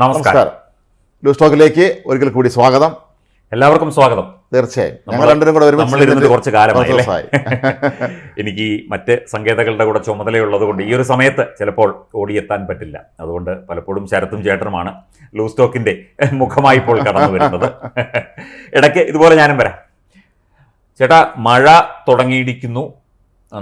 നമസ്കാരം. ലൂസ് ടോക്കിലേക്ക് ഒരിക്കൽ കൂടി സ്വാഗതം. എല്ലാവർക്കും സ്വാഗതം. തീർച്ചയായും. ഞങ്ങൾ രണ്ടുപേരും കൂടെ ഒരുമിച്ച് നമ്മൾ കുറച്ച് കാലമായി എനിക്ക് മറ്റ് സങ്കേതങ്ങളുടെ കൂടെ ചുമതലയുള്ളത് കൊണ്ട് ഈ ഒരു സമയത്ത് ചിലപ്പോൾ ഓടിയെത്താൻ പറ്റില്ല. അതുകൊണ്ട് പലപ്പോഴും ശരത്തും ചേട്ടനുമാണ് ലൂസ് ടോക്കിന്റെ മുഖമായി ഇപ്പോൾ കടന്നു വരുന്നത്. ഇടയ്ക്ക് ഇതുപോലെ ഞാനും വരാം. ചേട്ടാ മഴ തുടങ്ങിയിരിക്കുന്നു.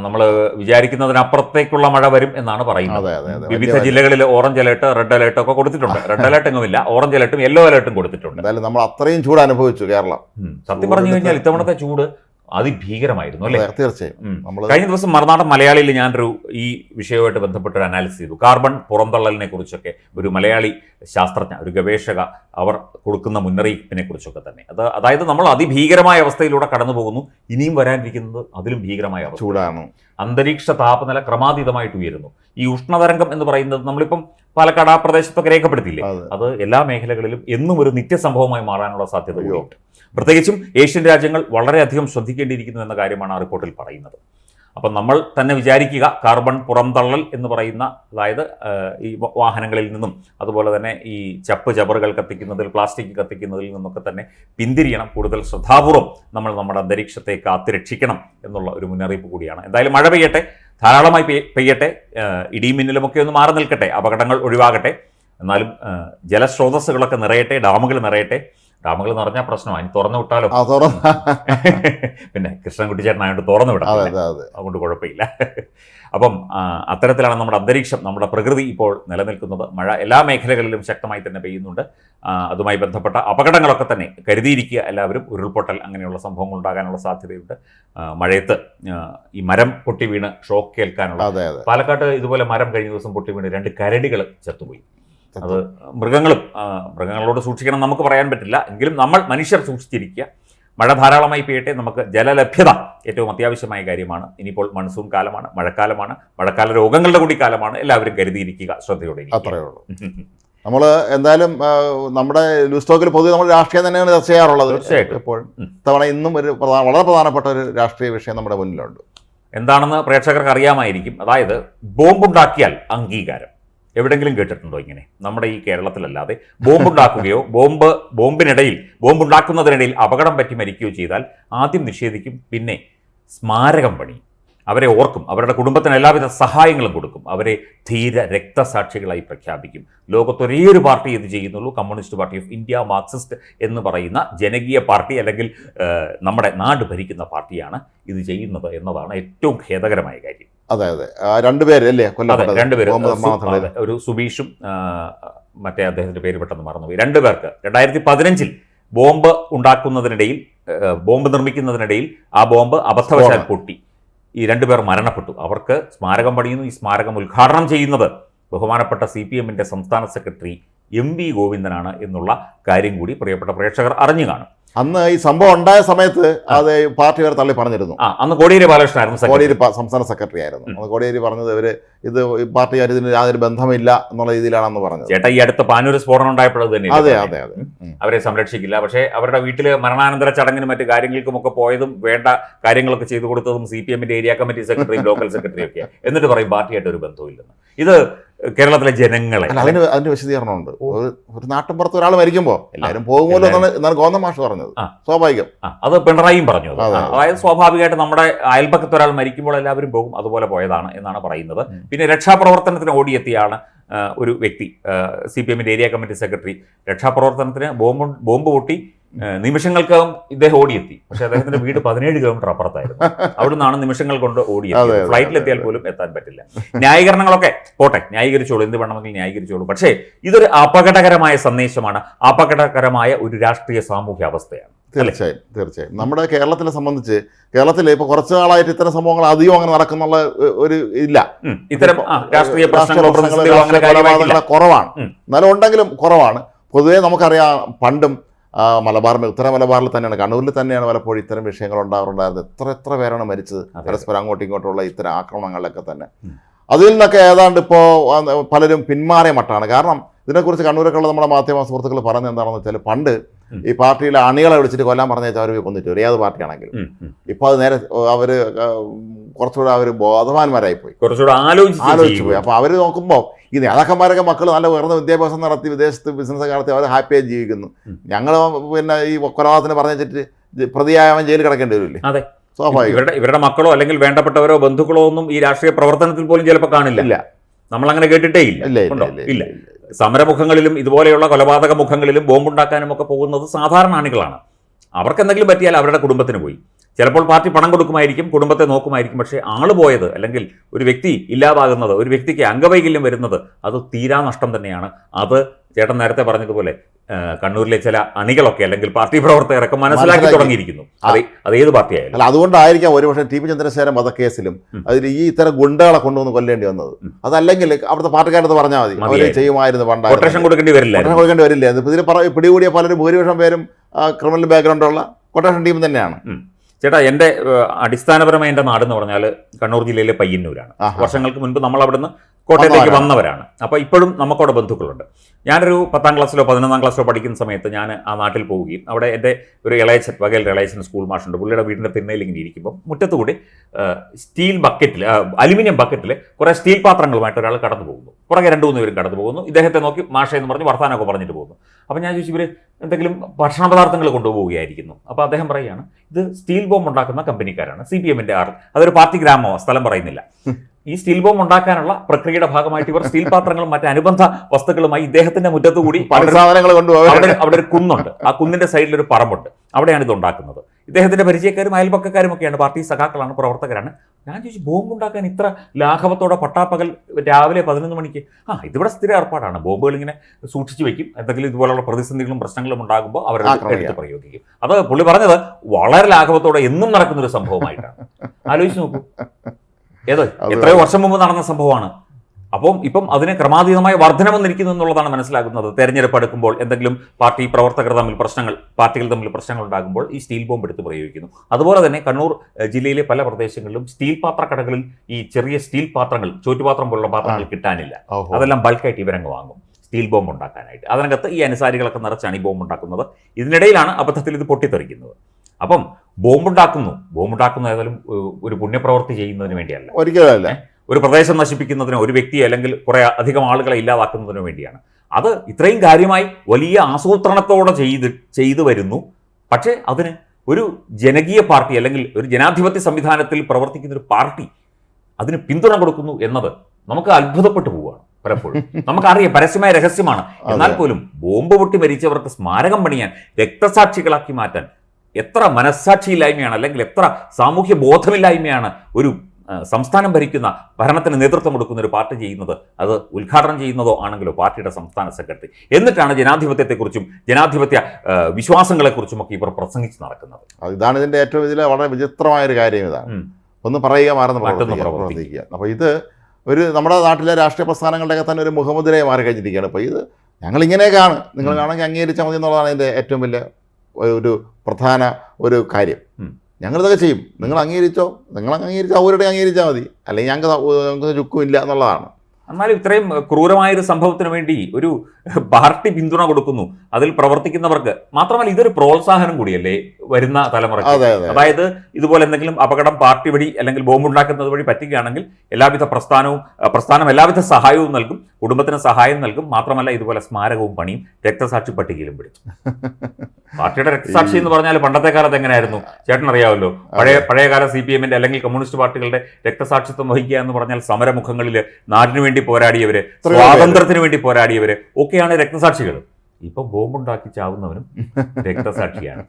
നമ്മൾ വിചാരിക്കുന്നതിനപ്പുറത്തേക്കുള്ള മഴ വരും എന്നാണ് പറയുന്നത്. വിവിധ ജില്ലകളിൽ ഓറഞ്ച് അലേർട്ട് റെഡ് അലേർട്ട് ഒക്കെ കൊടുത്തിട്ടുണ്ട്. റെഡ് അലേർട്ട് എങ്ങുമില്ല ഓറഞ്ച് അലേർട്ടും യെല്ലോ അലേർട്ടും കൊടുത്തിട്ടുണ്ട്. എന്തായാലും നമ്മൾ അത്രയും ചൂട് അനുഭവിച്ചു കേരളം സത്യം പറഞ്ഞു കഴിഞ്ഞാൽ ഇത്തവണത്തെ ചൂട് അതിഭീകരമായിരുന്നു അല്ലേ? തീർച്ചയായും. കഴിഞ്ഞ ദിവസം മറുനാടൻ മലയാളിയിൽ ഞാനൊരു ഈ വിഷയവുമായിട്ട് ബന്ധപ്പെട്ട് ഒരു അനാലിസിസ് ചെയ്തു. കാർബൺ പുറന്തള്ളലിനെ കുറിച്ചൊക്കെ ഒരു മലയാളി ശാസ്ത്രജ്ഞ ഒരു ഗവേഷക അവർ കൊടുക്കുന്ന മുന്നറിയിപ്പിനെ കുറിച്ചൊക്കെ തന്നെ. അത് അതായത് നമ്മൾ അതിഭീകരമായ അവസ്ഥയിലൂടെ കടന്നു പോകുന്നു. ഇനിയും വരാനിരിക്കുന്നത് അതിലും ഭീകരമായ അവസ്ഥ. ചൂടാണ്. അന്തരീക്ഷ താപനില ക്രമാതീതമായിട്ട് ഉയരുന്നു. ഈ ഉഷ്ണതരംഗം എന്ന് പറയുന്നത് നമ്മളിപ്പം പാലക്കാട് ആ പ്രദേശത്തൊക്കെ രേഖപ്പെടുത്തിയില്ലേ? അത്. എല്ലാ മേഖലകളിലും എന്നും ഒരു നിത്യസംഭവമായി മാറാനുള്ള സാധ്യത പ്രത്യേകിച്ചും ഏഷ്യൻ രാജ്യങ്ങൾ വളരെയധികം ശ്രദ്ധിക്കേണ്ടിയിരിക്കുന്നു എന്ന കാര്യമാണ് ആ റിപ്പോർട്ടിൽ പറയുന്നത്. അപ്പം നമ്മൾ തന്നെ വിചാരിക്കുക കാർബൺ പുറംതള്ളൽ എന്ന് പറയുന്ന അതായത് ഈ വാഹനങ്ങളിൽ നിന്നും അതുപോലെ തന്നെ ഈ ചപ്പ് ചവറുകൾ കത്തിക്കുന്നതിൽ പ്ലാസ്റ്റിക് കത്തിക്കുന്നതിൽ നിന്നൊക്കെ തന്നെ പിന്തിരിയണം കൂടുതൽ ശ്രദ്ധാപൂർവം നമ്മൾ നമ്മുടെ അന്തരീക്ഷത്തെ കാത്തുരക്ഷിക്കണം എന്നുള്ള ഒരു മുന്നറിയിപ്പ് കൂടിയാണ്. എന്തായാലും മഴ പെയ്യട്ടെ ധാരാളമായി പെയ്യട്ടെ ആ, ഇടിയും മിന്നലുമൊക്കെ ഒന്ന് മാറി നിൽക്കട്ടെ അപകടങ്ങൾ ഒഴിവാകട്ടെ എന്നാലും ജലസ്രോതസ്സുകളൊക്കെ നിറയട്ടെ ഡാമുകൾ നിറയട്ടെ ഡാമുകൾ നിറഞ്ഞ പ്രശ്നമാണ്. ഇനി തുറന്നു വിട്ടാലോ? പിന്നെ കൃഷ്ണൻകുട്ടി ചേട്ടനായോണ്ട് തുറന്നു വിടാം അതെ അതെ അതെ. അതുകൊണ്ട് കുഴപ്പമില്ല. അപ്പം അത്തരത്തിലാണ് നമ്മുടെ അന്തരീക്ഷം നമ്മുടെ പ്രകൃതി ഇപ്പോൾ നിലനിൽക്കുന്നത്. മഴ എല്ലാ മേഖലകളിലും ശക്തമായി തന്നെ പെയ്യുന്നുണ്ട്. അതുമായി ബന്ധപ്പെട്ട അപകടങ്ങളൊക്കെ തന്നെ കരുതിയിരിക്കുക എല്ലാവരും. ഉരുൾപൊട്ടൽ അങ്ങനെയുള്ള സംഭവങ്ങൾ ഉണ്ടാകാനുള്ള സാധ്യതയുണ്ട് മഴയത്ത് ഈ മരം പൊട്ടി വീണ് ഷോക്ക് കേൾക്കാനുള്ള പാലക്കാട്ട് ഇതുപോലെ മരം കഴിഞ്ഞ ദിവസം പൊട്ടി വീണ് രണ്ട് കരടികൾ ചത്തുപോയി. അത് മൃഗങ്ങളും മൃഗങ്ങളോട് സൂക്ഷിക്കണം നമുക്ക് പറയാൻ പറ്റില്ല. എങ്കിലും നമ്മൾ മനുഷ്യർ സൂക്ഷിച്ചിരിക്കുക. മഴ ധാരാളമായി പെയ്യട്ടെ നമുക്ക് ജലലഭ്യത ഏറ്റവും അത്യാവശ്യമായ കാര്യമാണ്. ഇനിയിപ്പോൾ മൺസൂൺ കാലമാണ് മഴക്കാലമാണ് മഴക്കാല രോഗങ്ങളുടെ കൂടി കാലമാണ്. എല്ലാവരും കരുതിയിരിക്കുക ശ്രദ്ധയോടെ. അത്രയേ ഉള്ളൂ. നമ്മൾ എന്തായാലും നമ്മുടെ ലൂസ് ടോക്കിൽ പൊതുവെ നമ്മൾ രാഷ്ട്രീയം തന്നെയാണ് ചർച്ച ചെയ്യാറുള്ളത്. തീർച്ചയായിട്ടും. എപ്പോഴും. തവണ ഇന്നും ഒരു വളരെ പ്രധാനപ്പെട്ട ഒരു രാഷ്ട്രീയ വിഷയം നമ്മുടെ മുന്നിലുണ്ട്. എന്താണെന്ന് പ്രേക്ഷകർക്ക് അറിയാമായിരിക്കും. അതായത് ബോംബുണ്ടാക്കിയാൽ അംഗീകാരം. എവിടെങ്കിലും കേട്ടിട്ടുണ്ടോ ഇങ്ങനെ? നമ്മുടെ ഈ കേരളത്തിലല്ലാതെ ബോംബുണ്ടാക്കുകയോ ബോംബ് ബോംബിനിടയിൽ ബോംബുണ്ടാക്കുന്നതിനിടയിൽ അപകടം പറ്റി മരിക്കുകയോ ചെയ്താൽ ആദ്യം നിഷേധിക്കും പിന്നെ സ്മാരകം പണി. അവരെ ഓർക്കും അവരുടെ കുടുംബത്തിന് എല്ലാവിധ സഹായങ്ങളും കൊടുക്കും. അവരെ ധീര രക്തസാക്ഷികളായി പ്രഖ്യാപിക്കും. ലോകത്തൊരേയൊരു പാർട്ടി ഇത് ചെയ്യുന്നുള്ളൂ communist party of India Marxist എന്ന് പറയുന്ന ജനകീയ പാർട്ടി അല്ലെങ്കിൽ നമ്മുടെ നാട് ഭരിക്കുന്ന പാർട്ടിയാണ് ഇത് ചെയ്യുന്നത് എന്നതാണ് ഏറ്റവും ഖേദകരമായ കാര്യം. അതെ അതെ. ആ, രണ്ടുപേര് അല്ലേ? അതെ കൊല്ലപ്പെട്ടത് രണ്ടുപേരും ഒരു സുബീഷും മറ്റേ അദ്ദേഹത്തിന്റെ പേര് പെട്ടെന്ന് മറന്നുപോയി. രണ്ടുപേർക്ക് രണ്ടായിരത്തി പതിനഞ്ചിൽ ബോംബ് ഉണ്ടാക്കുന്നതിനിടയിൽ ബോംബ് നിർമ്മിക്കുന്നതിനിടയിൽ ആ ബോംബ് അബദ്ധവശാൽ പൊട്ടി. ഈ രണ്ടുപേർ മരണപ്പെട്ടു. അവർക്ക് സ്മാരകം പണിയുന്നു. ഈ സ്മാരകം ഉദ്ഘാടനം ചെയ്യുന്നത് ബഹുമാനപ്പെട്ട സി പി എമ്മിന്റെ സംസ്ഥാന സെക്രട്ടറി എം വി ഗോവിന്ദനാണ് എന്നുള്ള കാര്യം കൂടി പ്രിയപ്പെട്ട പ്രേക്ഷകർ അറിഞ്ഞു കാണും. അന്ന് ഈ സംഭവം ഉണ്ടായ സമയത്ത് അത് പാർട്ടി വരെ തള്ളി പറഞ്ഞിരുന്നു. അന്ന് കോടിയേരി ബാലകൃഷ്ണനായിരുന്നു ആയിരുന്നു കോടിയേരി സംസ്ഥാന സെക്രട്ടറി ആയിരുന്നു. അന്ന് കോടിയേരി പറഞ്ഞത് ഇവർ ഇത് ഈ പാർട്ടിക്കാർ ഇതിന് യാതൊരു ബന്ധമില്ല എന്നുള്ള രീതിയിലാണെന്ന് പറഞ്ഞത്. ചേട്ടാ ഈ അടുത്ത പാനൂർ സ്ഫോടനം ഉണ്ടായപ്പോഴത് തന്നെ അതെ അതെ അതെ. അവരെ സംരക്ഷിക്കില്ല. പക്ഷേ അവരുടെ വീട്ടിൽ മരണാനന്തര ചടങ്ങിനും മറ്റു കാര്യങ്ങൾക്കും ഒക്കെ പോയതും വേണ്ട കാര്യങ്ങളൊക്കെ ചെയ്തു കൊടുത്തതും സി പി എമ്മിന്റെ area committee secretary local secretary ഒക്കെ. എന്നിട്ട് പറയും പാർട്ടിയായിട്ട് ഒരു ബന്ധവും ഇത് കേരളത്തിലെ ജനങ്ങളെ. അതിന് അതിന്റെ വിശദീകരണമുണ്ട്. ഒരു നാട്ടിൻ നാട്ടിൻപുറത്ത് ഒരാൾ മരിക്കുമ്പോ എല്ലാവരും പോകുമല്ലോ എന്നാണ് എന്നാണ് ഗോതം മാഷ് പറഞ്ഞത്. സ്വാഭാവികം. അത് പിണറായിയും പറഞ്ഞു. അതായത് സ്വാഭാവികമായിട്ട് നമ്മുടെ അയൽപക്കത്ത് ഒരാൾ മരിക്കുമ്പോൾ എല്ലാവരും പോകും അതുപോലെ പോയതാണ് എന്നാണ് പറയുന്നത്. പിന്നെ രക്ഷാപ്രവർത്തനത്തിന് ഓടിയെത്തിയാണ് ഒരു വ്യക്തി സി പി എമ്മിന്റെ ഏരിയ കമ്മിറ്റി സെക്രട്ടറി. രക്ഷാപ്രവർത്തനത്തിന് ബോംബ് ബോംബ് പൊട്ടി നിമിഷങ്ങൾക്കകം ഇദ്ദേഹം ഓടിയെത്തി. പക്ഷെ അദ്ദേഹത്തിന്റെ വീട് പതിനേഴ് കിലോമീറ്റർ അപ്പുറത്തായിരുന്നു. അവിടുന്നാണ് നിമിഷങ്ങൾ കൊണ്ട് ഓടിയത് ഓടിയെത്തി ഫ്ലൈറ്റിലെത്തിയാൽ പോലും എത്താൻ പറ്റില്ല. ന്യായീകരണങ്ങളൊക്കെ പോട്ടെ. ന്യായീകരിച്ചോളൂ. എന്ത് വേണമെങ്കിൽ ന്യായീകരിച്ചോളൂ. പക്ഷേ ഇതൊരു അപകടകരമായ സന്ദേശമാണ്. അപകടകരമായ ഒരു രാഷ്ട്രീയ സാമൂഹ്യ അവസ്ഥയാണ്. തീർച്ചയായും തീർച്ചയായും. നമ്മുടെ കേരളത്തിനെ സംബന്ധിച്ച് കേരളത്തിൽ ഇപ്പൊ കുറച്ച് നാളായിട്ട് ഇത്തരം സംഭവങ്ങൾ അധികം അങ്ങനെ നടക്കുന്നുള്ള ഒരു ഇല്ല. ഇത്തരം രാഷ്ട്രീയ കുറവാണ്. എന്നാലും ഉണ്ടെങ്കിലും കുറവാണ്. പൊതുവേ നമുക്കറിയാം പണ്ടും മലബാറിൽ ഉത്തര മലബാറിൽ തന്നെയാണ്. കണ്ണൂരിൽ തന്നെയാണ് പലപ്പോഴും ഇത്തരം വിഷയങ്ങൾ ഉണ്ടാകാറുണ്ടായിരുന്നത് എത്ര എത്ര പേരാണ് മരിച്ചത്. പരസ്പരം അങ്ങോട്ടും ഇങ്ങോട്ടുള്ള ഇത്തരം ആക്രമണങ്ങളിലൊക്കെ തന്നെ. അതിൽ നിന്നൊക്കെ ഏതാണ്ട് ഇപ്പോൾ പലരും പിന്മാറിയ മട്ടാണ്. കാരണം ഇതിനെക്കുറിച്ച് കണ്ണൂരൊക്കെയുള്ള നമ്മുടെ മാധ്യമ സുഹൃത്തുക്കൾ പറയുന്നത് എന്താണെന്ന് വെച്ചാൽ പണ്ട് ഈ പാർട്ടിയിലെ അണികളെ വിളിച്ചിട്ട് കൊല്ലാൻ പറഞ്ഞ അവർ കൊന്നിട്ട് വരും. ഏത് പാർട്ടിയാണെങ്കിലും. ഇപ്പോൾ അത് നേരെ അവർ കുറച്ചുകൂടെ അവർ ബോധവാന്മാരായി പോയി. കുറച്ചുകൂടെ ആലോചിച്ച് ആലോചിച്ച് പോയി. അപ്പോൾ അവർ നോക്കുമ്പോൾ ഈ നേതാക്കന്മാരൊക്കെ മക്കൾ നല്ല ഉയർന്ന വിദ്യാഭ്യാസം നടത്തി വിദേശത്ത് ബിസിനസ് നടത്തി അവർ ഹാപ്പിയായി ജീവിക്കുന്നു. ഞങ്ങൾ പിന്നെ ഈ കൊലപാതകത്തിന് പറഞ്ഞു വെച്ചിട്ട് പ്രതിയായവൻ ജയിലിൽ കിടക്കേണ്ടി വരില്ലേ? അതെ. സ്വാഭാവികം. ഇവരുടെ ഇവരുടെ മക്കളോ അല്ലെങ്കിൽ വേണ്ടപ്പെട്ടവരോ ബന്ധുക്കളോ ഒന്നും ഈ രാഷ്ട്രീയ പ്രവർത്തനത്തിൽ പോലും ചിലപ്പോൾ കാണില്ല. ഇല്ല. നമ്മൾ അങ്ങനെ കേട്ടിട്ടേ ഇല്ല. ഇല്ല സമരമുഖങ്ങളിലും ഇതുപോലെയുള്ള കൊലപാതക മുഖങ്ങളിലും ബോംബുണ്ടാക്കാനും ഒക്കെ പോകുന്നത് സാധാരണ ആണികളാണ് അവർക്ക് എന്തെങ്കിലും പറ്റിയാൽ അവരുടെ കുടുംബത്തിന് പോയി. ചിലപ്പോൾ പാർട്ടി പണം കൊടുക്കുമായിരിക്കും കുടുംബത്തെ നോക്കുമായിരിക്കും. പക്ഷേ ആൾ പോയത് അല്ലെങ്കിൽ ഒരു വ്യക്തി ഇല്ലാതാകുന്നത് ഒരു വ്യക്തിക്ക് അംഗവൈകല്യം വരുന്നത് അത് തീരാ നഷ്ടം തന്നെയാണ്. അത് ചേട്ടൻ നേരത്തെ പറഞ്ഞതുപോലെ കണ്ണൂരിലെ ചില അണികളൊക്കെ അല്ലെങ്കിൽ പാർട്ടി പ്രവർത്തകരൊക്കെ മനസ്സിലാക്കി. തുടങ്ങിയിരിക്കുന്നു. അതെ അത് ഏത് പാർട്ടിയായാലും. അല്ല അതുകൊണ്ടായിരിക്കാം ഒരുപക്ഷെ ടി പി ചന്ദ്രശേഖരൻ വധക്കേസിലും. അതിൽ ഈ ഇത്തരം ഗുണ്ടകളെ കൊണ്ടുവന്ന് കൊല്ലേണ്ടി വന്നത്. അതല്ലെങ്കിൽ അവിടുത്തെ പാർട്ടിക്കാരത്ത് പറഞ്ഞാൽ മതി. അവർ. ചെയ്യുമായിരുന്നു കൊട്ടേഷൻ പണ്ടായിരുന്നു കൊടുക്കേണ്ടി വരില്ല കൊടുക്കേണ്ടി വരില്ല ഇതിൽ പിടികൂടിയ പലരും ഭൂരിപക്ഷം പേരും ക്രിമിനൽ ബാക്ക്ഗ്രൗണ്ടുള്ള കൊട്ടേഷൻ ടീം തന്നെയാണ്. ചേട്ടാ എന്റെ അടിസ്ഥാനപരമായ എന്റെ നാടെന്ന് പറഞ്ഞാൽ കണ്ണൂർ ജില്ലയിലെ പയ്യന്നൂരാണ്. വർഷങ്ങൾക്ക് മുൻപ് നമ്മൾ അവിടുന്ന് കോട്ടയത്തേക്ക് വന്നവരാണ്. വന്നവരാണ്. അപ്പോൾ ഇപ്പോഴും നമുക്കവിടെ ബന്ധുക്കളുണ്ട്. ഞാനൊരു പത്താം ക്ലാസ്സിലോ പതിനൊന്നാം ക്ലാസ്സിലോ പഠിക്കുന്ന സമയത്ത് ഞാൻ ആ നാട്ടിൽ പോവുകയും അവിടെ എന്റെ ഒരു ഇളയച്ചൻ വകയിൽ ഇളയച്ചൻ സ്കൂൾ മാഷുണ്ട് പുള്ളിയുടെ വീടിന്റെ തിന്നയിൽ ഇങ്ങനെ ഇരിക്കുമ്പോൾ മുറ്റത്തുകൂടി സ്റ്റീൽ ബക്കറ്റിൽ അലുമിനിയം ബക്കറ്റിൽ കുറേ സ്റ്റീൽ പാത്രങ്ങളുമായിട്ട് ഒരാൾ കടന്നു പോകുന്നു പുറകെ രണ്ട് മൂന്ന് പേരും കടന്നു പോകുന്നു ഇദ്ദേഹത്തെ നോക്കി മാഷ എന്ന് പറഞ്ഞ് വർത്താനമൊക്കെ പറഞ്ഞിട്ട് പോകുന്നു. അപ്പോൾ ഞാൻ ചോദിച്ചു ഇവർ എന്തെങ്കിലും ഭക്ഷണ പദാർത്ഥങ്ങൾ കൊണ്ടുപോവുകയായിരിക്കുന്നു. അപ്പോൾ അദ്ദേഹം പറയുകയാണ് ഇത് സ്റ്റീൽ ബോംബ് ഉണ്ടാക്കുന്ന കമ്പനിക്കാരാണ് സി പി എമ്മിന്റെ ആർ അതൊരു പാർട്ടി ഗ്രാമമോ സ്ഥലം പറയുന്നില്ല. ഈ സ്റ്റീൽ ബോംബ് ഉണ്ടാക്കാനുള്ള പ്രക്രിയയുടെ ഭാഗമായിട്ട് ഇവർ സ്റ്റീൽ പാത്രങ്ങളും മറ്റു അനുബന്ധ വസ്തുക്കളുമായി ഇദ്ദേഹത്തിന്റെ മുറ്റത്ത് കൂടി പണി സാധനങ്ങൾ കൊണ്ടുപോകും അവിടെ അവിടെ ഒരു കുന്നുണ്ട്. ആ കുന്നിന്റെ സൈഡിൽ ഒരു പറമ്പുണ്ട്. അവിടെയാണ് ഇത് ഉണ്ടാക്കുന്നത് ഇദ്ദേഹത്തിന്റെ പരിചയക്കാരും അയൽപക്കക്കാരും ഒക്കെയാണ് പാർട്ടി സഖാക്കളാണ് പ്രവർത്തകരാണ്. ഞാൻ ചോദിച്ചു ബോംബ് ഉണ്ടാക്കാൻ ഇത്ര ലാഘവത്തോടെ പട്ടാപ്പകൽ രാവിലെ പതിനൊന്ന് മണിക്ക്? ആ ഇതിവിടെ സ്ഥിര ഏർപ്പാടാണ്. ബോംബുകൾ ഇങ്ങനെ സൂക്ഷിച്ചു വെക്കും. എന്തെങ്കിലും ഇതുപോലുള്ള പ്രതിസന്ധികളും പ്രശ്നങ്ങളും ഉണ്ടാകുമ്പോൾ അവർ. എടുത്ത് പ്രയോഗിക്കും. അത് പുള്ളി പറഞ്ഞത് വളരെ ലാഘവത്തോടെ എന്നും നടക്കുന്ന ഒരു സംഭവമായിട്ടാണ്. ആലോചിച്ച് നോക്കൂ. ഏത് എത്രയോ വർഷം മുമ്പ് നടന്ന സംഭവമാണ്. അപ്പം ഇപ്പം അതിന് ക്രമാതീതമായ വർധന വന്നിരിക്കുന്നു എന്നുള്ളതാണ് മനസ്സിലാക്കുന്നത് തെരഞ്ഞെടുപ്പ് അടുക്കുമ്പോൾ എന്തെങ്കിലും പാർട്ടി പ്രവർത്തകർ തമ്മിൽ പ്രശ്നങ്ങൾ പാർട്ടികൾ തമ്മിൽ പ്രശ്നങ്ങൾ ഉണ്ടാകുമ്പോൾ ഈ സ്റ്റീൽ ബോംബ് എടുത്ത് പ്രയോഗിക്കുന്നു. അതുപോലെ തന്നെ കണ്ണൂർ ജില്ലയിലെ പല പ്രദേശങ്ങളിലും സ്റ്റീൽ പാത്രക്കടകളിൽ ഈ ചെറിയ സ്റ്റീൽ പാത്രങ്ങൾ ചോറ്റുപാത്രം പോലുള്ള പാത്രങ്ങൾ കിട്ടാനില്ല. അതെല്ലാം ബൾക്കായിട്ട് ഇവരങ്ങ് വാങ്ങും. സ്റ്റീൽ ബോംബ് ഉണ്ടാക്കാനായിട്ട്. അതിനകത്ത് ഈ അനുസാരികളൊക്കെ നിറച്ചാണ് ഈ ബോംബ് ഉണ്ടാക്കുന്നത്. ഇതിനിടയിലാണ് അബദ്ധത്തിൽ ഇത് പൊട്ടിത്തെറിക്കുന്നത്. അപ്പം ബോംബുണ്ടാക്കുന്നു. ബോംബുണ്ടാക്കുന്ന ഏതായാലും ഒരു പുണ്യപ്രവൃത്തി ചെയ്യുന്നതിന് വേണ്ടിയല്ല. ഒരിക്കലും അല്ല. ഒരു പ്രദേശം നശിപ്പിക്കുന്നതിനോ ഒരു വ്യക്തിയെ അല്ലെങ്കിൽ കുറേ അധികം ആളുകളെ ഇല്ലാതാക്കുന്നതിനോ വേണ്ടിയാണ്. അത് ഇത്രയും കാര്യമായി വലിയ ആസൂത്രണത്തോടെ ചെയ്ത് ചെയ്തു വരുന്നു. പക്ഷേ അതിന് ഒരു ജനകീയ പാർട്ടി അല്ലെങ്കിൽ ഒരു ജനാധിപത്യ സംവിധാനത്തിൽ പ്രവർത്തിക്കുന്ന ഒരു പാർട്ടി അതിന് പിന്തുണ കൊടുക്കുന്നു എന്നത് നമുക്ക് അത്ഭുതപ്പെട്ടു പോവുകയാണ് പലപ്പോഴും. നമുക്കറിയാം പരസ്യമായ രഹസ്യമാണ്. എന്നാൽ പോലും ബോംബ് പൊട്ടി മരിച്ചവർക്ക് സ്മാരകം പണിയാൻ രക്തസാക്ഷികളാക്കി മാറ്റാൻ എത്ര മനസ്സാക്ഷിയില്ലായ്മയാണ് അല്ലെങ്കിൽ എത്ര സാമൂഹ്യ ബോധമില്ലായ്മയാണ് ഒരു സംസ്ഥാനം ഭരിക്കുന്ന ഭരണത്തിന് നേതൃത്വം കൊടുക്കുന്ന ഒരു പാർട്ടി ചെയ്യുന്നത് അത് ഉദ്ഘാടനം ചെയ്യുന്നതോ ആണെങ്കിലോ പാർട്ടിയുടെ സംസ്ഥാന സെക്രട്ടറി. എന്നിട്ടാണ് ജനാധിപത്യത്തെക്കുറിച്ചും ജനാധിപത്യ വിശ്വാസങ്ങളെക്കുറിച്ചും ഒക്കെ ഇവർ പ്രസംഗിച്ച് നടക്കുന്നത്. ഇതാണ് ഇതിന്റെ ഏറ്റവും ഇതിലെ വളരെ വിചിത്രമായ ഒരു കാര്യം ഇതാണ്. ഒന്ന് പറയുക മാറുന്ന പ്രവർത്തിക്കുക അപ്പോൾ ഇത് ഒരു നമ്മുടെ നാട്ടിലെ രാഷ്ട്രീയ പ്രസ്ഥാനങ്ങളുടെയൊക്കെ തന്നെ ഒരു മുഖമുദ്രയെ മാറി കഴിഞ്ഞിരിക്കുകയാണ് അപ്പോൾ ഇത് ഞങ്ങൾ ഇങ്ങനെയൊക്കെയാണ് നിങ്ങൾ. കാണുമെങ്കിൽ അംഗീകരിച്ചാൽ മതി എന്നുള്ളതാണ് ഇതിന്റെ ഏറ്റവും വലിയ ഒരു പ്രധാന ഒരു കാര്യം. ഞങ്ങളിതൊക്കെ ചെയ്യും. നിങ്ങൾ അംഗീകരിച്ചോ? നിങ്ങൾ അംഗീകരിച്ചാൽ അവരുടെ അംഗീകരിച്ചാൽ മതി. അല്ലെങ്കിൽ ഞങ്ങൾക്ക് ഞങ്ങൾക്ക് ചുക്കും ഇല്ല എന്നുള്ളതാണ്. എന്നാലും ഇത്രയും ക്രൂരമായ ഒരു സംഭവത്തിന് വേണ്ടി ഒരു പാർട്ടി പിന്തുണ കൊടുക്കുന്നു. അതിൽ പ്രവർത്തിക്കുന്നവർക്ക് മാത്രമല്ല ഇതൊരു പ്രോത്സാഹനം കൂടിയല്ലേ വരുന്ന തലമുറയ്ക്ക്? അതെ അതായത് ഇതുപോലെ എന്തെങ്കിലും അപകടം പാർട്ടി വഴി അല്ലെങ്കിൽ ബോംബ് ഉണ്ടാക്കുന്നത് വഴി പറ്റുകയാണെങ്കിൽ എല്ലാവിധ പ്രസ്ഥാനവും പ്രസ്ഥാനം എല്ലാവിധ സഹായവും നൽകും കുടുംബത്തിന് സഹായം നൽകും. മാത്രമല്ല ഇതുപോലെ സ്മാരകവും പണിയും രക്തസാക്ഷി പട്ടികയിലും പിടിച്ചു പാർട്ടിയുടെ രക്തസാക്ഷി എന്ന് പറഞ്ഞാൽ പണ്ടത്തെ കാലത്ത് എങ്ങനെയായിരുന്നു? ചേട്ടൻ അറിയാമല്ലോ. പഴയ പഴയകാല സി പി എമ്മിന്റെ അല്ലെങ്കിൽ കമ്മ്യൂണിസ്റ്റ് പാർട്ടികളുടെ രക്തസാക്ഷിത്വം വഹിക്കുക എന്ന് പറഞ്ഞാൽ സമരമുഖങ്ങളിൽ നാടിനു വേണ്ടി പോരാടിയവര് സ്വാതന്ത്ര്യത്തിന് വേണ്ടി പോരാടിയവര് ഒക്കെയാണ് രക്തസാക്ഷികൾ. ഇപ്പൊ ബോംബുണ്ടാക്കി ചാവുന്നവനും രക്തസാക്ഷിയാണ്.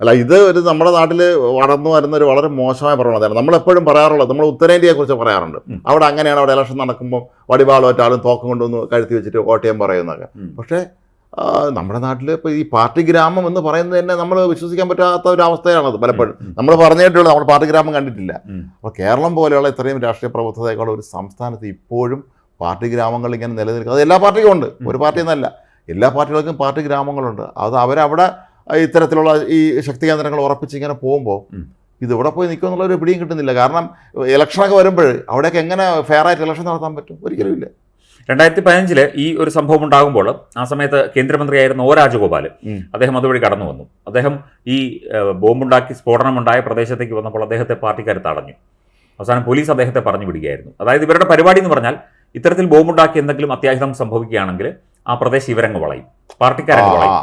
അല്ല ഇത് ഒരു നമ്മുടെ നാട്ടിൽ വളർന്നു വരുന്ന ഒരു വളരെ മോശമായ പ്രവണതയാണ്. നമ്മളെപ്പോഴും പറയാറുള്ളത് നമ്മൾ ഉത്തരേന്ത്യയെ കുറിച്ച് പറയാറുണ്ട് അവിടെ അങ്ങനെയാണ് അവിടെ ഇലക്ഷൻ നടക്കുമ്പോൾ വടിവാളൊറ്റാളും തോക്കം കൊണ്ടുവന്ന് കഴുത്തി വെച്ചിട്ട് കോട്ടയം പറയുന്നൊക്കെ. പക്ഷേ നമ്മുടെ നാട്ടിൽ ഇപ്പോൾ ഈ പാർട്ടി ഗ്രാമം എന്ന് പറയുന്നത് തന്നെ നമ്മൾ വിശ്വസിക്കാൻ പറ്റാത്ത ഒരു അവസ്ഥയാണത് പലപ്പോഴും. നമ്മൾ പറഞ്ഞിട്ടുള്ളൂ നമ്മൾ പാർട്ടി ഗ്രാമം കണ്ടിട്ടില്ല. അപ്പോൾ കേരളം പോലെയുള്ള ഇത്രയും രാഷ്ട്രീയ പ്രബുദ്ധതയൊക്കെയുള്ള ഒരു സംസ്ഥാനത്ത് ഇപ്പോഴും പാർട്ടി ഗ്രാമങ്ങൾ ഇങ്ങനെ നിലനിൽക്കുക അത് എല്ലാ പാർട്ടിക്കും ഉണ്ട്. ഒരു പാർട്ടി എന്നല്ല. എല്ലാ പാർട്ടികൾക്കും പാർട്ടി ഗ്രാമങ്ങളുണ്ട്. അത് അവരവിടെ ഇത്തരത്തിലുള്ള ഈ ശക്തി കേന്ദ്രങ്ങൾ ഉറപ്പിച്ച് ഇങ്ങനെ പോകുമ്പോൾ ഇതിവിടെ പോയി നിൽക്കുമെന്നുള്ള ഒരു പിടിയും കിട്ടുന്നില്ല. കാരണം ഇലക്ഷനൊക്കെ വരുമ്പോൾ അവിടെയൊക്കെ എങ്ങനെ ഫെയർ ആയിട്ട് ഇലക്ഷൻ നടത്താൻ പറ്റും? ഒരിക്കലും ഇല്ല. രണ്ടായിരത്തി പതിനഞ്ചിൽ ഈ ഒരു സംഭവം ഉണ്ടാകുമ്പോൾ ആ സമയത്ത് കേന്ദ്രമന്ത്രിയായിരുന്ന ഒ രാജഗോപാൽ അദ്ദേഹം അതുവഴി കടന്നു വന്നു. അദ്ദേഹം ഈ ബോംബുണ്ടാക്കി സ്ഫോടനമുണ്ടായ പ്രദേശത്തേക്ക് വന്നപ്പോൾ അദ്ദേഹത്തെ പാർട്ടിക്കാർ തടഞ്ഞു. അവസാനം പോലീസ് അദ്ദേഹത്തെ പറഞ്ഞു വിടുകയായിരുന്നു. അതായത് ഇവരുടെ പരിപാടി എന്ന് പറഞ്ഞാൽ ഇത്തരത്തിൽ ബോംബുണ്ടാക്കി എന്തെങ്കിലും അത്യാഹിതം സംഭവിക്കുകയാണെങ്കിൽ ആ പ്രദേശം ഇവരങ്ങ് വളയും. പാർട്ടിക്കാരങ്ങ് വളയും.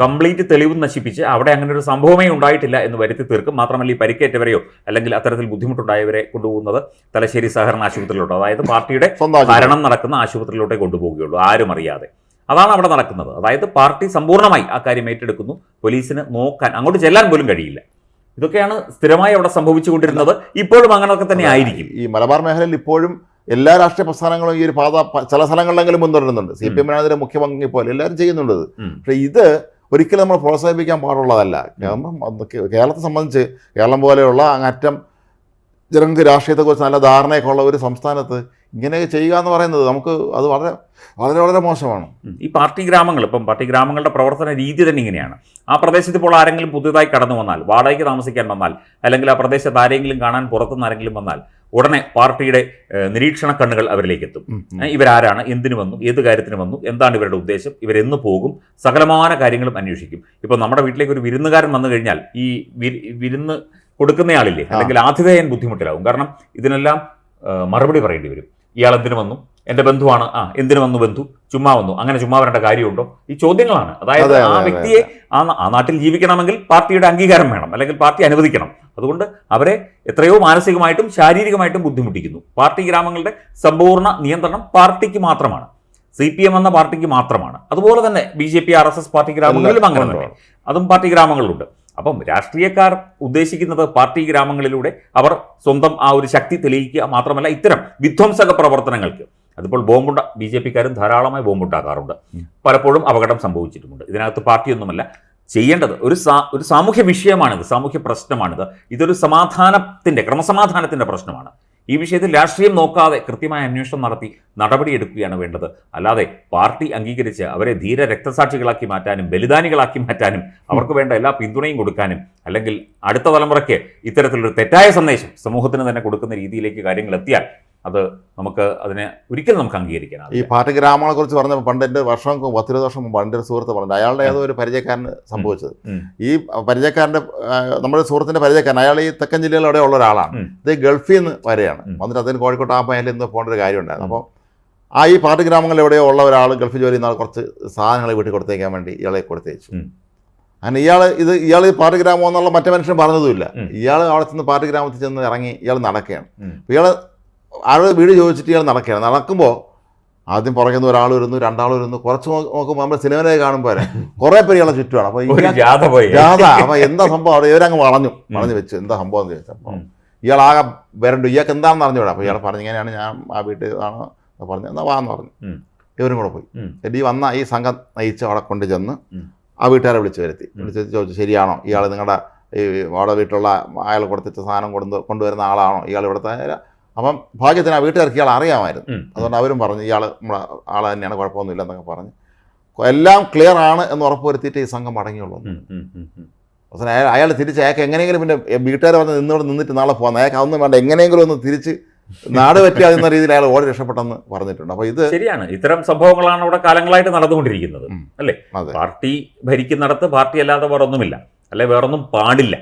കംപ്ലീറ്റ് തെളിവ് നശിപ്പിച്ച് അവിടെ അങ്ങനെ ഒരു സംഭവമേ ഉണ്ടായിട്ടില്ല എന്ന് വരുത്തി തീർക്കും. മാത്രമല്ല ഈ പരിക്കേറ്റവരെയോ അല്ലെങ്കിൽ അത്തരത്തിൽ ബുദ്ധിമുട്ടുണ്ടായവരെ കൊണ്ടുപോകുന്നത് തലശ്ശേരി സഹകരണ ആശുപത്രിയിലോട്ട് അതായത് പാർട്ടിയുടെ ഭരണം നടക്കുന്ന ആശുപത്രിയിലോട്ടേ കൊണ്ടുപോവുകയുള്ളൂ. ആരും അറിയാതെ. അതാണ് അവിടെ നടക്കുന്നത്. അതായത് പാർട്ടി സമ്പൂർണമായി ആ കാര്യം ഏറ്റെടുക്കുന്നു. പോലീസിന് നോക്കാൻ അങ്ങോട്ട് ചെല്ലാൻ പോലും കഴിയില്ല. ഇതൊക്കെയാണ് സ്ഥിരമായി അവിടെ സംഭവിച്ചുകൊണ്ടിരുന്നത്. ഇപ്പോഴും അങ്ങനെയൊക്കെ തന്നെ ആയിരിക്കും. ഈ മലബാർ മേഖലയിൽ ഇപ്പോഴും എല്ലാ രാഷ്ട്രീയ പ്രസ്ഥാനങ്ങളും ഈ ഒരു പാത ചില സ്ഥലങ്ങളിലെങ്കിലും മുൻതുടരുന്നുണ്ട് സി പി എമ്മിനാതിരെ മുഖ്യ പങ്കി പോലെ എല്ലാവരും ചെയ്യുന്നുണ്ട് പക്ഷേ ഇത് ഒരിക്കലും നമ്മൾ പ്രോത്സാഹിപ്പിക്കാൻ പാടുള്ളതല്ല. കേരളത്തെ സംബന്ധിച്ച് കേരളം പോലെയുള്ള അങ്ങറ്റം ജനങ്ങൾക്ക് രാഷ്ട്രീയത്തെക്കുറിച്ച് നല്ല ധാരണയൊക്കെ ഉള്ള ഒരു സംസ്ഥാനത്ത് ഇങ്ങനെ ചെയ്യുക എന്ന് പറയുന്നത് നമുക്ക് അത് വളരെ വളരെ വളരെ മോശമാണ്. ഈ പാർട്ടി ഗ്രാമങ്ങൾ ഇപ്പം പാർട്ടി ഗ്രാമങ്ങളുടെ പ്രവർത്തന രീതി തന്നെ ഇങ്ങനെയാണ്. ആ പ്രദേശത്ത് ഇപ്പോൾ ആരെങ്കിലും പുതുതായി കടന്നു വന്നാൽ വാടകയ്ക്ക് താമസിക്കാൻ വന്നാൽ അല്ലെങ്കിൽ ആ പ്രദേശത്ത് ആരെങ്കിലും കാണാൻ പുറത്തുനിന്ന് ആരെങ്കിലും വന്നാൽ ഉടനെ പാർട്ടിയുടെ നിരീക്ഷണ കണ്ണുകൾ അവരിലേക്ക് എത്തും. ഇവരാരാണ് എന്തിനു വന്നു ഏത് കാര്യത്തിന് വന്നു എന്താണ് ഇവരുടെ ഉദ്ദേശം ഇവരെന്ന് പോകും സകലമായ കാര്യങ്ങളും അന്വേഷിക്കും. ഇപ്പോൾ നമ്മുടെ വീട്ടിലേക്ക് ഒരു വിരുന്നുകാരൻ വന്നു കഴിഞ്ഞാൽ ഈ വിരു- വിരുന്ന് കൊടുക്കുന്നയാളില്ലേ അല്ലെങ്കിൽ ആതിഥേയൻ ബുദ്ധിമുട്ടിലാവും. കാരണം ഇതിനെല്ലാം മറുപടി പറയേണ്ടി വരും. ഇയാൾ എന്തിനു വന്നു? എന്റെ ബന്ധുവാണ്. ആ എന്തിനു വന്നു ബന്ധു? ചുമ്മാ വന്നു. അങ്ങനെ ചുമ്മാ വരേണ്ട കാര്യമുണ്ടോ? ഈ ചോദ്യങ്ങളാണ്. അതായത് ആ വ്യക്തിയെ ആ ആ നാട്ടിൽ ജീവിക്കണമെങ്കിൽ പാർട്ടിയുടെ അംഗീകാരം വേണം. അല്ലെങ്കിൽ പാർട്ടി അനുവദിക്കണം. അതുകൊണ്ട് അവരെ എത്രയോ മാനസികമായിട്ടും ശാരീരികമായിട്ടും ബുദ്ധിമുട്ടിക്കുന്നു. പാർട്ടി ഗ്രാമങ്ങളുടെ സമ്പൂർണ നിയന്ത്രണം പാർട്ടിക്ക് മാത്രമാണ്. സി പി എം എന്ന പാർട്ടിക്ക് മാത്രമാണ്. അതുപോലെ തന്നെ B J P R S S party ഗ്രാമങ്ങളിലും അങ്ങനെ തന്നെ. അതും പാർട്ടി ഗ്രാമങ്ങളിലുണ്ട്. അപ്പം രാഷ്ട്രീയക്കാർ ഉദ്ദേശിക്കുന്നത് പാർട്ടി ഗ്രാമങ്ങളിലൂടെ അവർ സ്വന്തം ആ ഒരു ശക്തി തെളിയിക്കുക മാത്രമല്ല ഇത്തരം വിധ്വംസക പ്രവർത്തനങ്ങൾക്ക്. അതിപ്പോൾ ബോംബുണ്ട ബി ജെ പിക്കാരും ധാരാളമായി ബോംബുണ്ടാക്കാറുണ്ട്. പലപ്പോഴും അപകടം സംഭവിച്ചിട്ടുമുണ്ട്. ഇതിനകത്ത് പാർട്ടിയൊന്നുമല്ല ചെയ്യേണ്ടത് ഒരു സാ ഒരു സാമൂഹ്യ വിഷയമാണിത് സാമൂഹ്യ പ്രശ്നമാണിത്. ഇതൊരു സമാധാനത്തിന്റെ ക്രമസമാധാനത്തിന്റെ പ്രശ്നമാണ്. ഈ വിഷയത്തിൽ രാഷ്ട്രീയം നോക്കാതെ കൃത്യമായ അന്വേഷണം നടത്തി നടപടിയെടുക്കുകയാണ് വേണ്ടത്. അല്ലാതെ പാർട്ടി അംഗീകരിച്ച് അവരെ ധീര രക്തസാക്ഷികളാക്കി മാറ്റാനും ബലിദാനികളാക്കി മാറ്റാനും അവർക്ക് വേണ്ട എല്ലാ പിന്തുണയും കൊടുക്കാനും അല്ലെങ്കിൽ അടുത്ത തലമുറയ്ക്ക് ഇത്തരത്തിലൊരു തെറ്റായ സന്ദേശം സമൂഹത്തിന് തന്നെ കൊടുക്കുന്ന രീതിയിലേക്ക് കാര്യങ്ങൾ എത്തിയാൽ അത് നമുക്ക് അതിനെ ഒരിക്കലും നമുക്ക് അംഗീകരിക്കണം ഈ അംഗീകരിക്കാനാവില്ല പാർട്ടി ഗ്രാമങ്ങളെ കുറിച്ച് പറഞ്ഞപ്പോൾ പണ്ട് എന്റെ വർഷം പത്തിരുപത് വർഷം മുമ്പ് എന്റെ സുഹൃത്ത് പറഞ്ഞത് അയാളുടെ ഏതോ ഒരു പരിചയക്കാരന് സംഭവിച്ചത്. ഈ പരിചയക്കാരന്റെ നമ്മുടെ സുഹൃത്തിന്റെ പരിചയക്കാരൻ അയാൾ ഈ തെക്കൻ ജില്ലയിൽ അവിടെ ഉള്ള ഒരാളാണ്. ഇത് ഗൾഫിൽ നിന്ന് വരെയാണ്. വന്നിട്ട് അതിന് കോഴിക്കോട്ട് ആ മേഖലയിൽ നിന്ന് പോകേണ്ട ഒരു കാര്യമുണ്ടായിരുന്നു. അപ്പോൾ ആ ഈ പാർട്ടി ഗ്രാമങ്ങളിൽ എവിടെയോ ഉള്ള ഒരാൾ ഗൾഫ് ജോലി ചെയ്യുന്ന ആൾ കുറച്ച് സാധനങ്ങൾ വീട്ടിൽ കൊടുത്തേക്കാൻ വേണ്ടി ഇയാളെ കൊടുത്തേച്ചു. അങ്ങനെ ഇയാൾ ഇത് ഇയാൾ ഈ പാർട്ടി ഗ്രാമം എന്നുള്ള മറ്റേ മനുഷ്യൻ പറഞ്ഞതുമില്ല. ഇയാൾ അവിടെ ചെന്ന് ഗ്രാമത്തിൽ ചെന്ന് ഇറങ്ങി ഇയാൾ നടക്കുകയാണ്. ഇയാൾ ആളുടെ വീട് ചോദിച്ചിട്ട് ഇയാൾ നടക്കുകയാണ്. നടക്കുമ്പോൾ ആദ്യം പുറകെ നിന്ന് ഒരാൾ വരുന്നു രണ്ടാൾ വരുന്നു. കുറച്ച് നോക്കുമ്പോൾ നമ്മൾ സിനിമയിലെ കാണുമ്പോൾ കുറേ പേര് ഇയാളെ ചുറ്റുമാണ് അപ്പോൾ ജാഥ പോയി ജാഥ. അപ്പൊ എന്താ സംഭവം? അവിടെ ഇവരങ്ങ് വളഞ്ഞു. വളഞ്ഞു വെച്ചു. എന്താ സംഭവം എന്ന് ചോദിച്ചപ്പോൾ ഇയാളാകെ വരണ്ടു. ഇയാൾക്ക് എന്താണെന്ന് അറിഞ്ഞൂടാ. അപ്പോൾ ഇയാൾ പറഞ്ഞു ഇങ്ങനെയാണ് ഞാൻ ആ വീട്ടിൽ ആണ് പറഞ്ഞു വാ വാന്ന് പറഞ്ഞു. ഇവരും കൂടെ പോയി. എന്നിട്ട് ഈ വന്ന ഈ സംഘം നയിച്ച് അവിടെ കൊണ്ട് ചെന്ന് ആ വീട്ടുകാരെ വിളിച്ച് വരുത്തി. വിളിച്ച് ചോദിച്ചു ശരിയാണോ? ഇയാൾ നിങ്ങളുടെ ഈ അവിടെ വീട്ടിലുള്ള അയാൾ കൊടുത്തിട്ട് സാധനം കൊണ്ടു കൊണ്ടുവരുന്ന ആളാണോ? ഇയാൾ ഇവിടുത്തെ അപ്പം ഭാഗ്യത്തിന് ആ വീട്ടുകാർക്ക് ഇയാൾ അറിയാമായിരുന്നു. അതുകൊണ്ട് അവരും പറഞ്ഞു ഇയാൾ നമ്മളെ ആൾ തന്നെയാണ് കുഴപ്പമൊന്നുമില്ല എന്നൊക്കെ പറഞ്ഞ്. എല്ലാം ക്ലിയർ ആണ് എന്ന് ഉറപ്പുവരുത്തിയിട്ട് ഈ സംഘം മടങ്ങിയുള്ളൂ. അവസാനം അയാൾ അയാൾ തിരിച്ച് അയാൾക്ക് എങ്ങനെയെങ്കിലും പിന്നെ വീട്ടുകാർ വന്ന് നിന്നോട് നിന്നിട്ട് നാളെ പോകാം അയാൾക്ക് അതൊന്നും വേണ്ട. എങ്ങനെയെങ്കിലും ഒന്ന് തിരിച്ച് നാട് പറ്റിയാകുന്ന രീതിയിൽ അയാൾ ഓടി രക്ഷപ്പെട്ടെന്ന് പറഞ്ഞിട്ടുണ്ട്. അപ്പോൾ ഇത് ശരിയാണ്. ഇത്തരം സംഭവങ്ങളാണ് ഇവിടെ കാലങ്ങളായിട്ട് നടന്നുകൊണ്ടിരിക്കുന്നത്. അല്ലേ? പാർട്ടി ഭരിക്കുന്നിടത്ത് പാർട്ടി അല്ലാതെ വേറൊന്നുമില്ല. അല്ലെ? വേറൊന്നും പാടില്ല.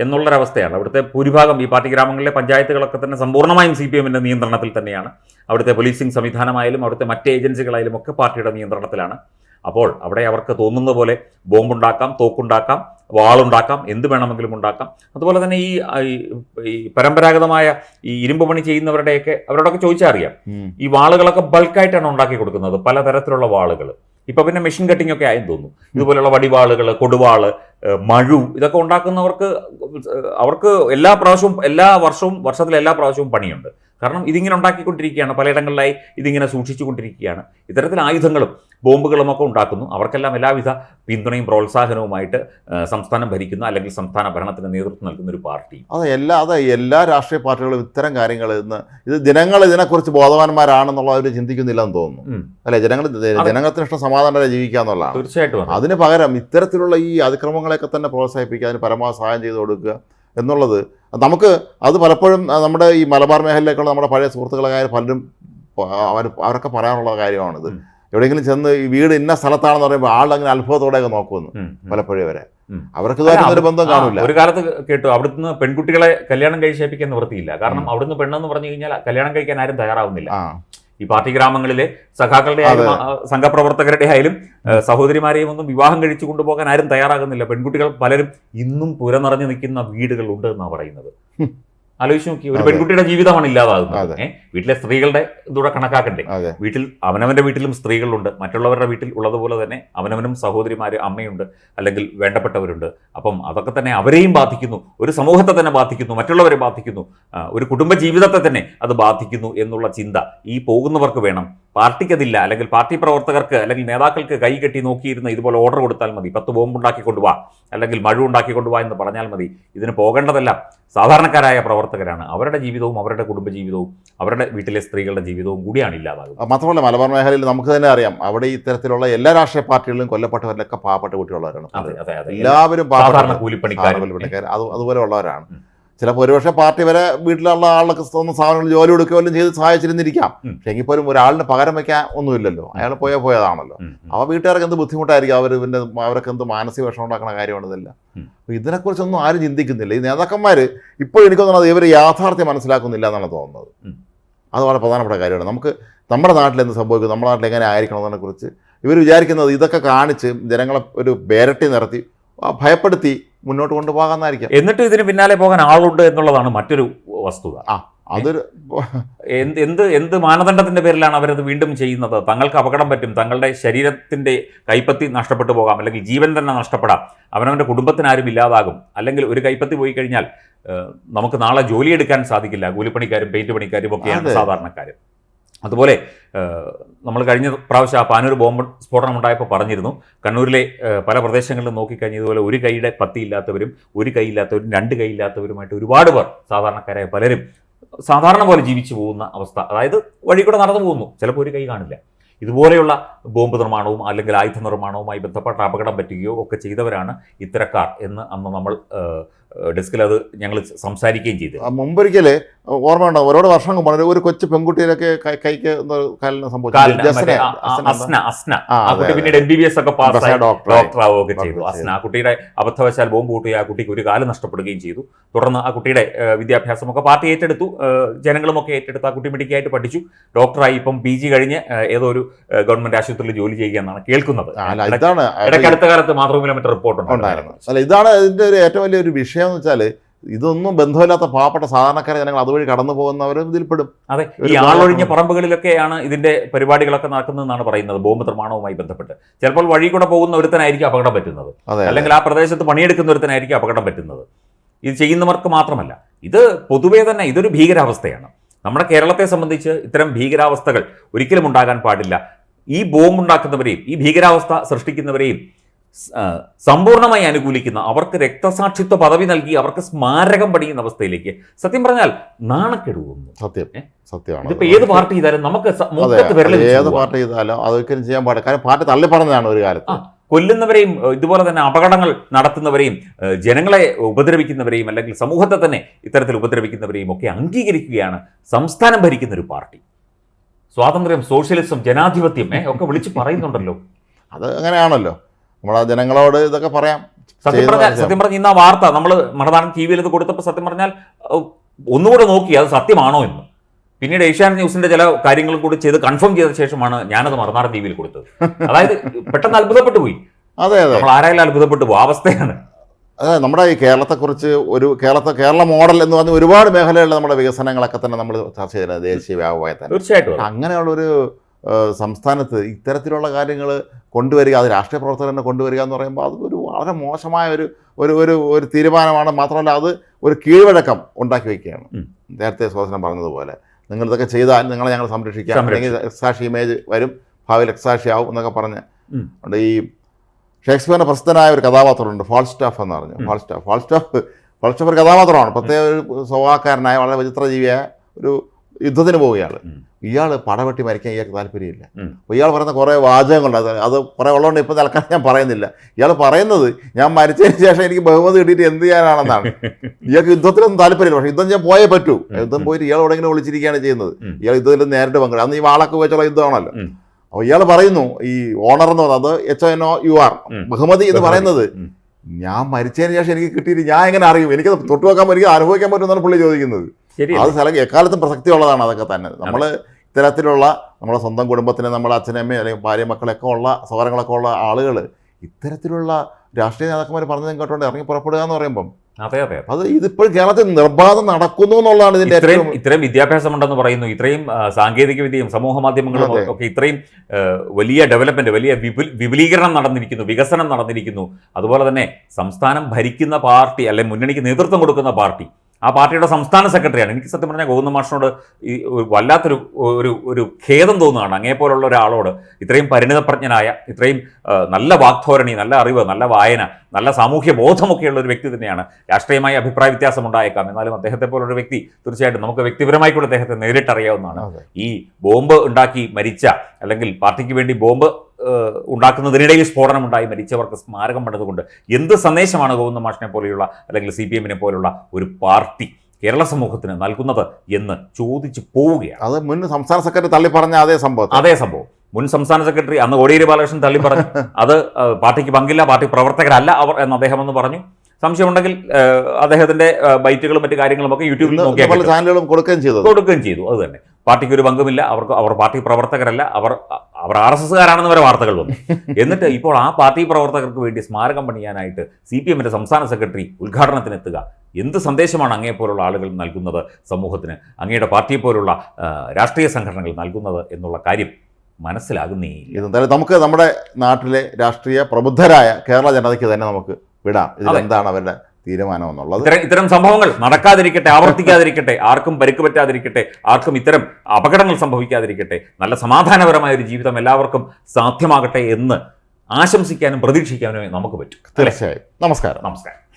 എന്നുള്ളൊരവസ്ഥയാണ്. അവിടുത്തെ ഭൂരിഭാഗം ഈ പാർട്ടി ഗ്രാമങ്ങളിലെ പഞ്ചായത്തുകളൊക്കെ തന്നെ സമ്പൂർണമായും സി പി എമ്മിന്റെ നിയന്ത്രണത്തിൽ തന്നെയാണ്. അവിടുത്തെ പോലീസിംഗ് സംവിധാനമായാലും അവിടുത്തെ മറ്റ് ഏജൻസികളായാലും ഒക്കെ പാർട്ടിയുടെ നിയന്ത്രണത്തിലാണ്. അപ്പോൾ അവിടെ അവർക്ക് തോന്നുന്ന പോലെ ബോംബുണ്ടാക്കാം തോക്കുണ്ടാക്കാം വാളുണ്ടാക്കാം എന്ത് വേണമെങ്കിലും ഉണ്ടാക്കാം. അതുപോലെ തന്നെ ഈ ഈ- പരമ്പരാഗതമായ ഈ ഇരുമ്പ് പണി ചെയ്യുന്നവരുടെയൊക്കെ അവരോടൊക്കെ ചോദിച്ചാൽ അറിയാം. ഈ വാളുകളൊക്കെ ബൾക്കായിട്ടാണ് ഉണ്ടാക്കി കൊടുക്കുന്നത്. പലതരത്തിലുള്ള വാളുകൾ ഇപ്പൊ പിന്നെ മെഷീൻ കട്ടിംഗ് ഒക്കെ ആയെന്ന് തോന്നുന്നു. ഇതുപോലെയുള്ള വടിവാളുകൾ കൊടുവാൾ മഴു ഇതൊക്കെ ഉണ്ടാക്കുന്നവർക്ക് അവർക്ക് എല്ലാ പ്രാവശ്യവും എല്ലാ വർഷവും വർഷത്തിൽ എല്ലാ പ്രാവശ്യവും പണിയുണ്ട്. കാരണം ഇതിങ്ങനെ ഉണ്ടാക്കിക്കൊണ്ടിരിക്കുകയാണ്. പലയിടങ്ങളിലായി ഇതിങ്ങനെ സൂക്ഷിച്ചുകൊണ്ടിരിക്കുകയാണ്. ഇത്തരത്തിൽ ആയുധങ്ങളും ബോംബുകളും ഒക്കെ ഉണ്ടാക്കുന്നു. അവർക്കെല്ലാം എല്ലാവിധ പിന്തുണയും പ്രോത്സാഹനവുമായിട്ട് സംസ്ഥാനം ഭരിക്കുന്ന അല്ലെങ്കിൽ സംസ്ഥാന ഭരണത്തിന് നേതൃത്വം നൽകുന്ന ഒരു പാർട്ടി അതെ എല്ലാ അതെ എല്ലാ രാഷ്ട്രീയ പാർട്ടികളും ഇത്തരം കാര്യങ്ങൾ ഇന്ന് ഇത് ജനങ്ങൾ ഇതിനെക്കുറിച്ച് ബോധവാന്മാരാണെന്നുള്ള അവർ ചിന്തിക്കുന്നില്ലെന്ന് തോന്നുന്നു. അല്ലെ? ജനങ്ങൾ ജനങ്ങൾക്ക് ഇഷ്ടം സമാധാനമായി ജീവിക്കുക എന്നുള്ളതാണ്. തീർച്ചയായിട്ടും അതെ. അതിന് പകരം ഇത്തരത്തിലുള്ള ഈ അതിക്രമങ്ങളെയൊക്കെ തന്നെ പ്രോത്സാഹിപ്പിക്കുക അതിന് പരമാവധി സഹായം ചെയ്തു കൊടുക്കുക. എന്നുള്ളത് നമുക്ക് അത് പലപ്പോഴും നമ്മുടെ ഈ മലബാർ മേഖലയിലേക്കുള്ള നമ്മുടെ പഴയ സുഹൃത്തുക്കളെ കാര്യം പലരും അവർ അവരൊക്കെ പറയാനുള്ള കാര്യമാണിത്. എവിടെയെങ്കിലും ചെന്ന് ഈ വീട് ഇന്ന സ്ഥലത്താണെന്ന് പറയുമ്പോൾ ആളങ്ങനെ അത്ഭുതത്തോടെയൊക്കെ നോക്കുമെന്ന്. പലപ്പോഴും വരെ അവർക്ക് ഒരു ബന്ധം കാണില്ല. ഒരു കാലത്ത് കേട്ടു അവിടുന്ന് പെൺകുട്ടികളെ കല്യാണം കഴിച്ചേപ്പിക്കാൻ നിവൃത്തിയില്ല. കാരണം അവിടുന്ന് പെണ്ണെന്ന് പറഞ്ഞു കഴിഞ്ഞാൽ കല്യാണം കഴിക്കാൻ ആരും തയ്യാറാവുന്നില്ല. ഈ പാർട്ടി ഗ്രാമങ്ങളിലെ സഖാക്കളുടെ ആയാലും സംഘപ്രവർത്തകരുടെ ആയാലും സഹോദരിമാരെയും ഒന്നും വിവാഹം കഴിച്ചു കൊണ്ടുപോകാൻ ആരും തയ്യാറാകുന്നില്ല. പെൺകുട്ടികൾ പലരും ഇന്നും പുരനിറഞ്ഞു നിൽക്കുന്ന വീടുകളുണ്ട് എന്നാണ് പറയുന്നത്. ആലോചിച്ച് നോക്കി ഒരു പെൺകുട്ടിയുടെ ജീവിതമാണ് ഇല്ലാതാകുന്നത്. വീട്ടിലെ സ്ത്രീകളുടെ ഇതൂടെ കണക്കാക്കണ്ടേ? വീട്ടിൽ അവനവന്റെ വീട്ടിലും സ്ത്രീകളുണ്ട്. മറ്റുള്ളവരുടെ വീട്ടിൽ ഉള്ളതുപോലെ തന്നെ അവനവനും സഹോദരിമാര് അമ്മയുണ്ട് അല്ലെങ്കിൽ വേണ്ടപ്പെട്ടവരുണ്ട്. അപ്പം അതൊക്കെ തന്നെ അവരെയും ബാധിക്കുന്നു. ഒരു സമൂഹത്തെ തന്നെ ബാധിക്കുന്നു. മറ്റുള്ളവരെ ബാധിക്കുന്നു. ഒരു കുടുംബ ജീവിതത്തെ തന്നെ അത് ബാധിക്കുന്നു എന്നുള്ള ചിന്ത ഈ പോകുന്നവർക്ക് വേണം. പാർട്ടിക്കതില്ല അല്ലെങ്കിൽ പാർട്ടി പ്രവർത്തകർക്ക് അല്ലെങ്കിൽ നേതാക്കൾക്ക് കൈ കെട്ടി നോക്കിയിരുന്ന് ഇതുപോലെ ഓർഡർ കൊടുത്താൽ മതി. പത്ത് ബോംബ് ഉണ്ടാക്കി കൊണ്ടുപോവാ അല്ലെങ്കിൽ മഴ ഉണ്ടാക്കി കൊണ്ടുപോവാ എന്ന് പറഞ്ഞാൽ മതി. ഇതിന് പോകേണ്ടതെല്ലാം സാധാരണക്കാരായ പ്രവർത്തകരാണ്. അവരുടെ ജീവിതവും അവരുടെ കുടുംബജീവിതവും അവരുടെ വീട്ടിലെ സ്ത്രീകളുടെ ജീവിതവും കൂടിയാണ് ഇല്ലാതാകുന്നത്. മാത്രമല്ല മലബാർ മേഖലയിൽ നമുക്ക് തന്നെ അറിയാം അവിടെ ഇത്തരത്തിലുള്ള എല്ലാ രാഷ്ട്രീയ പാർട്ടികളിലും കൊല്ലപ്പെട്ടവരിലൊക്കെ പാവപ്പെട്ട കുട്ടികളുള്ളവരാണ്. എല്ലാവരും സാധാരണ കൂലിപ്പണിക്കാർ അതുപോലെ ഉള്ളവരാണ് ചിലപ്പോൾ ഒരുപക്ഷെ പാർട്ടി വരെ വീട്ടിലുള്ള ആളൊക്കെ തോന്നുന്ന സാധനങ്ങൾ ജോലി കൊടുക്കുകയും ചെയ്ത് സഹായിച്ചിരുന്നിരിക്കാം. പക്ഷെ എങ്കിൽ പോലും ഒരാളിന് പകരം വെക്കാൻ ഒന്നുമില്ലല്ലോ. അയാൾ പോയാൽ പോയതാണല്ലോ. അപ്പോൾ വീട്ടുകാർക്ക് എന്ത് ബുദ്ധിമുട്ടായിരിക്കും? അവർ പിന്നെ അവർക്ക് എന്ത് മാനസിക വിഷമം ഉണ്ടാക്കുന്ന കാര്യമാണിതല്ല. അപ്പോൾ ഇതിനെക്കുറിച്ചൊന്നും ആരും ചിന്തിക്കുന്നില്ല. ഈ നേതാക്കന്മാർ ഇപ്പോൾ എനിക്ക് തോന്നുന്നത് ഇവർ യാഥാർത്ഥ്യം മനസ്സിലാക്കുന്നില്ല എന്നാണ് തോന്നുന്നത്. അത് വളരെ പ്രധാനപ്പെട്ട കാര്യമാണ്. നമുക്ക് നമ്മുടെ നാട്ടിൽ എന്ത് സംഭവിക്കും? നമ്മുടെ നാട്ടിൽ എങ്ങനെ ആയിരിക്കണം എന്നതിനെക്കുറിച്ച് ഇവർ വിചാരിക്കുന്നത് ഇതൊക്കെ കാണിച്ച് ജനങ്ങളെ ഒരു ബേരട്ടി നിർത്തി ഭയപ്പെടുത്തി മുന്നോട്ട് കൊണ്ടുപോകാമെന്നായിരിക്കാം. എന്നിട്ട് ഇതിന് പിന്നാലെ പോകാൻ ആളുണ്ട് എന്നുള്ളതാണ് മറ്റൊരു വസ്തുത. ആ അതൊരു എന്ത് എന്ത് എന്ത് മാനദണ്ഡത്തിന്റെ പേരിലാണ് അവരത് വീണ്ടും ചെയ്യുന്നത്? തങ്ങൾക്ക് അപകടം പറ്റും തങ്ങളുടെ ശരീരത്തിന്റെ കൈപ്പത്തി നഷ്ടപ്പെട്ടു പോകാം അല്ലെങ്കിൽ ജീവൻ തന്നെ നഷ്ടപ്പെടാം അവനവന്റെ കുടുംബത്തിനാരും ഇല്ലാതാകും അല്ലെങ്കിൽ ഒരു കൈപ്പത്തി പോയി കഴിഞ്ഞാൽ നമുക്ക് നാളെ ജോലിയെടുക്കാൻ സാധിക്കില്ല കൂലിപ്പണിക്കാരും പെയിന്റ് പണിക്കാരും ഒക്കെയാണ് അതെ. അതുപോലെ നമ്മൾ കഴിഞ്ഞ പ്രാവശ്യം ആ പാനൂർ ബോംബ് സ്ഫോടനം ഉണ്ടായപ്പോൾ പറഞ്ഞിരുന്നു കണ്ണൂരിലെ പല പ്രദേശങ്ങളിലും നോക്കിക്കഴിഞ്ഞ ഇതുപോലെ ഒരു കൈയുടെ പത്തി ഇല്ലാത്തവരും ഒരു കൈ ഇല്ലാത്തവരും രണ്ട് കൈ ഇല്ലാത്തവരുമായിട്ട് ഒരുപാട് പേർ സാധാരണക്കാരായ പലരും സാധാരണ പോലെ ജീവിച്ചു പോകുന്ന അവസ്ഥ. അതായത് വഴി കൂടെ നടന്നു പോകുന്നു. ചിലപ്പോൾ ഒരു കൈ കാണില്ല. ഇതുപോലെയുള്ള ബോംബ് നിർമ്മാണവും അല്ലെങ്കിൽ ആയുധ നിർമ്മാണവുമായി ബന്ധപ്പെട്ട അപകടം പറ്റുകയോ ഒക്കെ ചെയ്തവരാണ് ഇത്തരക്കാർ എന്ന് അന്ന് നമ്മൾ ഡെസ്കിൽ അത് ഞങ്ങൾ സംസാരിക്കുകയും ചെയ്തു മുമ്പൊരിക്കൽ ഓർമ്മ ഓർമ്മയുണ്ടോ? ഒരുപാട് വർഷം മുമ്പ് ഒരു- കൊച്ചു പെൺകുട്ടിയിലൊക്കെ കൈക്ക് കാലിന് സംഭവിച്ചു. പിന്നീട് എം ബി ബി എസ് ഒക്കെ പാസ്സായി ഡോക്ടർ ആവുകയൊക്കെ ചെയ്തു. അസ്ന ആ കുട്ടിയുടെ അബദ്ധവശാൽ ബോംബ് കൂട്ടി ആ കുട്ടിക്ക് ഒരു കാലം നഷ്ടപ്പെടുകയും ചെയ്തു. തുടർന്ന് ആ കുട്ടിയുടെ വിദ്യാഭ്യാസമൊക്കെ പാർട്ടി ഏറ്റെടുത്തു. ജനങ്ങളുമൊക്കെ ഏറ്റെടുത്ത് ആ കുട്ടി മെഡിക്കായിട്ട് പഠിച്ചു. ഡോക്ടറായി. ഇപ്പം പി ജി കഴിഞ്ഞ് ഏതോ ഒരു ഗവൺമെന്റ് ആശുപത്രിയിൽ ജോലി ചെയ്യുകയെന്നാണ് കേൾക്കുന്നത്. ഇടയ്ക്കടുത്ത കാലത്ത് മാതൃഭൂമിയിലെ മറ്റേ റിപ്പോർട്ട് ഉണ്ടായിരുന്നു. ഇതാണ് ഇതിന്റെ ഏറ്റവും വലിയൊരു വിഷയം. എന്ന് വെച്ചാൽ ഇതൊന്നും ബന്ധമില്ലാത്ത പാവപ്പെട്ട സാധാരണക്കാരെ ജനങ്ങൾ അതുവഴി കടന്നു പോകുന്നവരും ഇതിൽപ്പെടും. അതെ ഈ ആളൊഴിഞ്ഞ പറമ്പുകളിലൊക്കെ,യാണ് ഇതിന്റെ പരിപാടികളൊക്കെ നടക്കുന്നതെന്നാണ് പറയുന്നത്. ബോംബ് നിർമ്മാണവുമായി ബന്ധപ്പെട്ട്. ചിലപ്പോൾ വഴി കൂടെ പോകുന്ന ഒരുത്തനായിരിക്കും അപകടം പറ്റുന്നത്. അല്ലെങ്കിൽ ആ പ്രദേശത്ത് പണിയെടുക്കുന്ന ഒരുത്തനായിരിക്കും അപകടം പറ്റുന്നത്. ഇത് ചെയ്യുന്നവർക്ക് മാത്രമല്ല ഇത് പൊതുവേ തന്നെ ഇതൊരു ഭീകരാവസ്ഥയാണ്. നമ്മുടെ കേരളത്തെ സംബന്ധിച്ച് ഇത്തരം ഭീകരാവസ്ഥകൾ ഒരിക്കലും ഉണ്ടാകാൻ പാടില്ല. ഈ ബോംബ് ഉണ്ടാക്കുന്നവരെയും ഈ ഭീകരാവസ്ഥ സൃഷ്ടിക്കുന്നവരെയും സമ്പൂർണമായി അനുകൂലിക്കുന്ന അവർക്ക് രക്തസാക്ഷിത്വ പദവി നൽകി അവർക്ക് സ്മാരകം പണിയുന്ന അവസ്ഥയിലേക്ക്. സത്യം പറഞ്ഞാൽ നാണക്കെടു തോന്നുന്നു. സത്യം? സത്യമാണ്. ഇപ്പൊ ഏത് പാർട്ടി ചെയ്താലും നമുക്ക് ഏത് പാർട്ടി ചെയ്താലും അതൊരിക്കലും ചെയ്യാൻ പാടില്ല. കാരണം പാർട്ടി തള്ളി പറഞ്ഞതാണ് ഒരു കാലത്ത്. കൊല്ലുന്നവരെയും ഇതുപോലെ തന്നെ അപകടങ്ങൾ നടത്തുന്നവരെയും ജനങ്ങളെ ഉപദ്രവിക്കുന്നവരെയും അല്ലെങ്കിൽ സമൂഹത്തെ തന്നെ ഇത്തരത്തിൽ ഉപദ്രവിക്കുന്നവരെയും ഒക്കെ അംഗീകരിക്കുകയാണ് സംസ്ഥാനം ഭരിക്കുന്ന ഒരു പാർട്ടി. സ്വാതന്ത്ര്യം സോഷ്യലിസം ജനാധിപത്യം ഒക്കെ വിളിച്ച് പറയുന്നുണ്ടല്ലോ. അത് അങ്ങനെയാണല്ലോ. നമ്മളെ ജനങ്ങളോട് ഇതൊക്കെ പറയാം. സത്യം പറഞ്ഞാൽ സത്യം പറഞ്ഞ ഇന്ന് ആ വാർത്ത നമ്മൾ മണതാനം ടി വിയിൽ ഇത് കൊടുത്തപ്പോൾ സത്യം പറഞ്ഞാൽ ഒന്നുകൂടെ നോക്കി അത് സത്യമാണോ എന്ന്. പിന്നീട് ഏഷ്യാനെറ്റ് ന്യൂസിന്റെ ചില കാര്യങ്ങളും കൂടി ചെയ്ത് കൺഫേം ചെയ്ത ശേഷമാണ് ഞാനത് മറുനാടൻ ടി വിയിൽ കൊടുത്തത്. അതായത് പെട്ടെന്ന് അത്ഭുതപ്പെട്ടു പോയി. അതെ അതെ. നമ്മൾ ആരായാലും അത്ഭുതപ്പെട്ടു പോകും. അവസ്ഥയാണ്. അതെ നമ്മുടെ ഈ കേരളത്തെക്കുറിച്ച് ഒരു കേരളത്തെ കേരള മോഡൽ എന്ന് പറഞ്ഞ ഒരുപാട് മേഖലകളിൽ നമ്മുടെ വികസനങ്ങളൊക്കെ തന്നെ നമ്മൾ ചർച്ച ചെയ്തിരുന്നത് ദേശീയ വ്യാപകമായി തന്നെ. തീർച്ചയായിട്ടും. അങ്ങനെയുള്ളൊരു സംസ്ഥാനത്ത് ഇത്തരത്തിലുള്ള കാര്യങ്ങൾ കൊണ്ടുവരിക അത് രാഷ്ട്രീയ പ്രവർത്തകർ തന്നെ കൊണ്ടുവരിക എന്ന് പറയുമ്പോൾ അത് ഒരു വളരെ മോശമായ ഒരു ഒരു ഒരു ഒരു തീരുമാനമാണ്. മാത്രമല്ല അത് ഒരു കീഴ്വഴക്കം ഉണ്ടാക്കി വയ്ക്കുകയാണ്. നേരത്തെ സ്വാതന്ത്ര്യം പറഞ്ഞതുപോലെ നിങ്ങൾ ഇതൊക്കെ ചെയ്താൽ നിങ്ങളെ ഞങ്ങൾ സംരക്ഷിക്കാം. അല്ലെങ്കിൽ എക്സാഷി ഇമേജ് വരും ഭാവിയിൽ രക്സാക്ഷിയാവും എന്നൊക്കെ പറഞ്ഞ് അതുകൊണ്ട് ഉണ്ട്. ഈ ഷേക്സ്പിയറിന്റെ പ്രസിദ്ധനായ ഒരു കഥാപാത്രമുണ്ട് ഫാൾസ്റ്റാഫ് എന്ന് പറഞ്ഞു. Falstaff Falstaff Falstaff Falstaff ഒരു കഥാപാത്രമാണ്. പ്രത്യേക ഒരു സ്വഭാവക്കാരനായ വളരെ വിചിത്രജീവിയായ ഒരു യുദ്ധത്തിന് പോവുകയാണ്. ഇയാൾ പടവെട്ടി മരിക്കാൻ ഇയാൾക്ക് താല്പര്യമില്ല. അപ്പോൾ ഇയാൾ പറയുന്ന കുറേ വാചകങ്ങളുണ്ട്. അത് അത് കുറേ ഉള്ളതുകൊണ്ട് ഇപ്പം തൽക്കാലം ഞാൻ പറയുന്നില്ല. ഇയാൾ പറയുന്നത് ഞാൻ മരിച്ചതിന് ശേഷം എനിക്ക് ബഹുമതി കിട്ടിയിട്ട് എന്ത് ചെയ്യാനാണെന്നാണ്. ഇയാൾക്ക് യുദ്ധത്തിലൊന്നും താല്പര്യമില്ല. പക്ഷേ യുദ്ധം ഞാൻ പോയേ പറ്റൂ. യുദ്ധം പോയിട്ട് ഇയാൾ എവിടെയെങ്കിലും വിളിച്ചിരിക്കുകയാണ് ചെയ്യുന്നത്. ഇയാൾ യുദ്ധത്തിൽ നേരിട്ട് പങ്കെടുക്കും. അന്ന് ഈ വാളൊക്കെ വെച്ചുള്ള യുദ്ധമാണല്ലോ. അപ്പോൾ ഇയാൾ പറയുന്നു ഈ ഓണർ എന്ന് പറയുന്നത് H N O U R. ബഹുമതി എന്ന്. പറയുന്നത്. ഞാൻ മരിച്ചതിന് ശേഷം എനിക്ക് കിട്ടിയിട്ട് ഞാൻ എങ്ങനെ അറിയും? എനിക്കത് തൊട്ട് വെക്കാൻ പറ്റും അനുഭവിക്കാൻ പറ്റുമെന്നാണ് പുള്ളി ചോദിക്കുന്നത്. അത് സ്ഥലം എക്കാലത്തും പ്രസക്തിയുള്ളതാണ് അതൊക്കെ തന്നെ. നമ്മൾ ഇത്തരത്തിലുള്ള നമ്മുടെ സ്വന്തം കുടുംബത്തിന് നമ്മുടെ അച്ഛനമ്മയും അല്ലെങ്കിൽ ഭാര്യ മക്കളൊക്കെ ഉള്ള സഹോദരങ്ങളൊക്കെ ഉള്ള ആളുകൾ ഇത്തരത്തിലുള്ള രാഷ്ട്രീയ നേതാക്കന്മാർ പറഞ്ഞതും കേട്ടോണ്ട് ഇറങ്ങി പുറപ്പെടുക എന്ന് പറയുമ്പം അതെ അതെ അത്. ഇതിപ്പോഴും കേരളത്തിൽ നിർബാധം നടക്കുന്നു എന്നുള്ളതാണ് ഇതിന്റെ ഇത്രയും ഇത്രയും വിദ്യാഭ്യാസമുണ്ടെന്ന് പറയുന്നു. ഇത്രയും സാങ്കേതിക വിദ്യയും സമൂഹ മാധ്യമങ്ങളും ഒക്കെ ഇത്രയും വലിയ ഡെവലപ്മെന്റ് വലിയ വിപുലീകരണം നടന്നിരിക്കുന്നു വികസനം നടന്നിരിക്കുന്നു. അതുപോലെ തന്നെ സംസ്ഥാനം ഭരിക്കുന്ന പാർട്ടി അല്ലെങ്കിൽ മുന്നണിക്ക് നേതൃത്വം കൊടുക്കുന്ന പാർട്ടി ആ പാർട്ടിയുടെ സംസ്ഥാന സെക്രട്ടറിയാണ്. എനിക്ക് സത്യം പറഞ്ഞാൽ ഗോവിന്ദ മാഷിനോട് ഈ വല്ലാത്തൊരു ഒരു ഒരു ഖേദം തോന്നുകയാണ് അങ്ങേപ്പോലുള്ള ഒരാളോട്. ഇത്രയും പരിണിതപ്രജ്ഞനായ ഇത്രയും നല്ല വാക്ധോരണി നല്ല അറിവ് നല്ല വായന നല്ല സാമൂഹ്യ ബോധമൊക്കെയുള്ള ഒരു വ്യക്തി തന്നെയാണ്. രാഷ്ട്രീയമായി അഭിപ്രായ വ്യത്യാസം ഉണ്ടായേക്കാം എന്നാലും അദ്ദേഹത്തെ പോലൊരു വ്യക്തി തീർച്ചയായിട്ടും നമുക്ക് വ്യക്തിപരമായി കൂടെ അദ്ദേഹത്തെ നേരിട്ടറിയാവുന്നതാണ്. ഈ ബോംബ് ഉണ്ടാക്കി മരിച്ച അല്ലെങ്കിൽ പാർട്ടിക്ക് വേണ്ടി ബോംബ് ഉണ്ടാക്കുന്നതിനിടയിൽ സ്ഫോടനം ഉണ്ടായി മരിച്ചവർക്ക് സ്മാരകം പണിതുകൊണ്ട് എന്ത് സന്ദേശമാണ് ഗോവിന്ദ മാഷിനെ പോലെയുള്ള അല്ലെങ്കിൽ സി പി എമ്മിനെ പോലുള്ള ഒരു പാർട്ടി കേരള സമൂഹത്തിന് നൽകുന്നത് എന്ന് ചോദിച്ചു പോവുകയാണ്. അത് മുൻ സംസ്ഥാന സെക്രട്ടറി തള്ളി പറഞ്ഞ അതേ സംഭവം അതേ സംഭവം. മുൻ സംസ്ഥാന സെക്രട്ടറി അന്ന് കോടിയേരി ബാലകൃഷ്ണൻ തള്ളി പറഞ്ഞു. അത് പാർട്ടിക്ക് പങ്കില്ല പാർട്ടി പ്രവർത്തകരല്ല അവർ എന്ന് അദ്ദേഹം എന്ന് പറഞ്ഞു. സംശയമുണ്ടെങ്കിൽ അദ്ദേഹത്തിന്റെ ബൈറ്റുകളും മറ്റു കാര്യങ്ങളും ഒക്കെ യൂട്യൂബിൽ നോക്കിയാൽ പല ചാനലുകളും കൊടുക്കുകയും ചെയ്തു. കൊടുക്കുകയും ചെയ്തു. അത് തന്നെ. പാർട്ടിക്ക് ഒരു പങ്കുമില്ല. അവർക്ക് അവർ പാർട്ടി പ്രവർത്തകരല്ല. അവർ അവർ ആർ എസ് എസ്കാരാണെന്ന് വരെ വാർത്തകൾ വന്നു. എന്നിട്ട് ഇപ്പോൾ ആ പാർട്ടി പ്രവർത്തകർക്ക് വേണ്ടി സ്മാരകം പണിയാനായിട്ട് സി പി എമ്മിന്റെ സംസ്ഥാന സെക്രട്ടറി ഉദ്ഘാടനത്തിനെത്തുക. എന്ത് സന്ദേശമാണ് അങ്ങേ പോലുള്ള ആളുകൾ നൽകുന്നത് സമൂഹത്തിന്? അങ്ങയുടെ പാർട്ടിയെ പോലുള്ള രാഷ്ട്രീയ സംഘടനകൾ നൽകുന്നത് എന്നുള്ള കാര്യം മനസ്സിലാകുന്നേ എന്തായാലും നമുക്ക് നമ്മുടെ നാട്ടിലെ രാഷ്ട്രീയ പ്രബുദ്ധരായ കേരള ജനതയ്ക്ക് തന്നെ നമുക്ക് വിടാം. ഇതിലെന്താണ് അവരുടെ തീരുമാനം എന്നുള്ളത്? ഇത്തരം ഇത്തരം സംഭവങ്ങൾ നടക്കാതിരിക്കട്ടെ ആവർത്തിക്കാതിരിക്കട്ടെ ആർക്കും പരുക്ക് പറ്റാതിരിക്കട്ടെ ആർക്കും ഇത്തരം അപകടങ്ങൾ സംഭവിക്കാതിരിക്കട്ടെ നല്ല സമാധാനപരമായ ഒരു ജീവിതം എല്ലാവർക്കും സാധ്യമാകട്ടെ എന്ന് ആശംസിക്കാനും പ്രതീക്ഷിക്കാനും നമുക്ക് പറ്റും. തീർച്ചയായും. നമസ്കാരം. നമസ്കാരം.